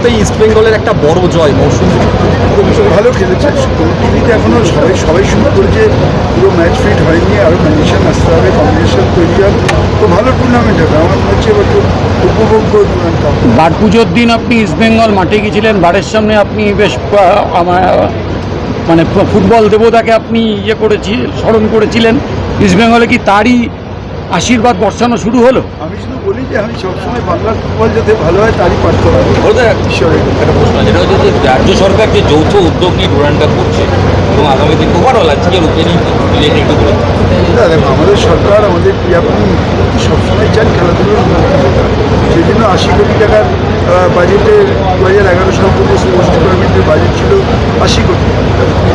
শুরুতেই ইস্ট বেঙ্গলের একটা বড় জয় মৌসুম। বিষয় ভালো খেলেছে। টিভিতে এখনও সবাই সবাই শুরু করেছে। পুরো ম্যাচ ফিট হয়নি। আরও কন্ডিশন আসতে হবে কম্বিনেশন তৈরি হবে তো ভালো টুর্নামেন্ট হবে। আমার মনে হচ্ছে এবার খুব উপভোগ্য টুর্নামেন্ট বাট পুজোর দিন আপনি ইস্টবেঙ্গল মাঠে গিয়েছিলেন। বাড়ির সামনে আপনি বেশ আমার মানে ফুটবল দেবতাকে আপনি ইয়ে করেছি স্মরণ করেছিলেন। ইস্টবেঙ্গলে কি তারই আশীর্বাদ বর্ষানো শুরু হলো? আমি যে আমি সবসময় বাংলার ফুটবল যাতে ভালো হয় তারই প্রার্থনা ঈশ্বরের। একটা প্রশ্ন যেটা হচ্ছে যে রাজ্য সরকার যে যৌথ উদ্যোগ নিয়ে ডুরানটা করছে এবং আগামী দিন ওভারঅল আজকের ওপেনিং রিলেটেড একটু বলুন আমাদের সরকার আমাদের ক্রীড়াপ্রেমী মুখ্যমন্ত্রী সবসময় চান খেলাধুলোর উন্নতি সেই জন্য আশি কোটি টাকার বাজেটে দু হাজার এগারো সাল পর্যন্ত স্পোর্টস ডিপার্টমেন্টের বাজেট ছিল আশি কোটি।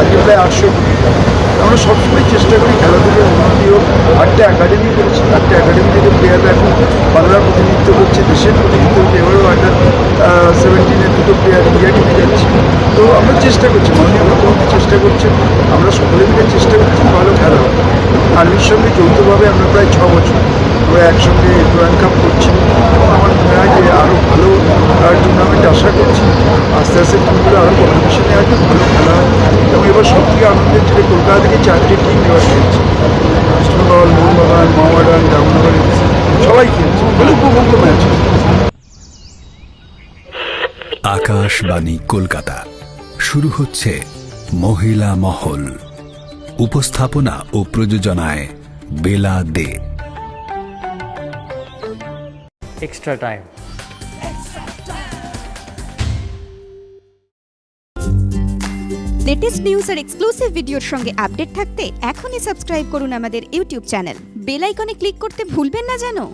আজকে প্রায় আটশো কোটি। আমরা সবসময় চেষ্টা করি খেলাধুলোর উন্নতি হোক। আটটা একাডেমি করেছি। আটটা একাডেমি থেকে প্লেয়াররা এখন বাংলার প্রতিনিধিত্ব করছে, দেশের প্রতিনিধিত্ব করছে, এবারেও আন্ডার সেভেন্টিনের দুটো প্লেয়ার ইন্ডিয়া টিমে যাচ্ছে। তো আমরা চেষ্টা করছি, মাননীয় মুখ্যমন্ত্রী চেষ্টা করছেন, আমরা সকলে মিলে চেষ্টা করছি ভালো খেলা হবে আর্মির সঙ্গে যৌথভাবে আমরা প্রায় ছ বছর আমরা একসঙ্গে ওয়ার্ল্ড কাপ করছি আমার মনে হয় যে আরও ভালো টুর্নামেন্ট আশা করছি। আস্তে আস্তে টিমগুলো আরও কম্পিটিশনে আসবে, ভালো খেলা হবে। এবং এবার সব থেকে আনন্দের যে কলকাতা থেকে চারটে টিম এবার খেলছে। ইস্টবেঙ্গল মোহনবাগান সবাই খেলছে ভালো উপভোগ্য ম্যাচ আকাশবাণী কলকাতা। শুরু হচ্ছে মহিলা মহল। উপস্থাপনা ও প্রযোজনায় Bela De. Extra time. Latest news আর এক্সক্লুসিভ ভিডিওর সঙ্গে আপডেট থাকতে এখনই সাবস্ক্রাইব করুন আমাদের ইউটিউব চ্যানেল বেল আইকনে ক্লিক করতে ভুলবেন না জানো